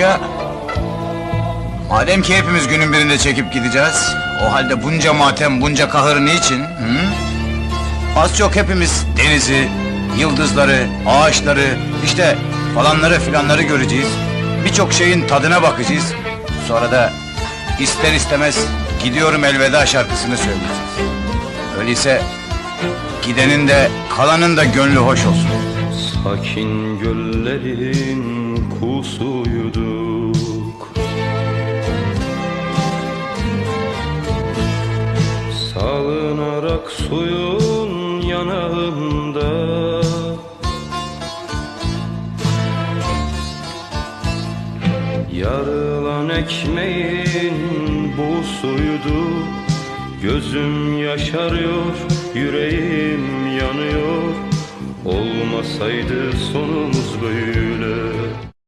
Ya. Madem ki hepimiz günün birinde çekip gideceğiz, o halde bunca matem, bunca kahır niçin? Hı? Az çok hepimiz denizi, yıldızları, ağaçları, işte falanları filanları göreceğiz. Birçok şeyin tadına bakacağız. Sonra da ister istemez gidiyorum elveda şarkısını söyleyeceğiz. Öyleyse gidenin de kalanın da gönlü hoş olsun. Sakin göllerin kusuyduk Salınarak suyun yanağında. Yarılan ekmeğin bu suydu Gözüm yaşarıyor, yüreğim Olmasaydı sonumuz böyle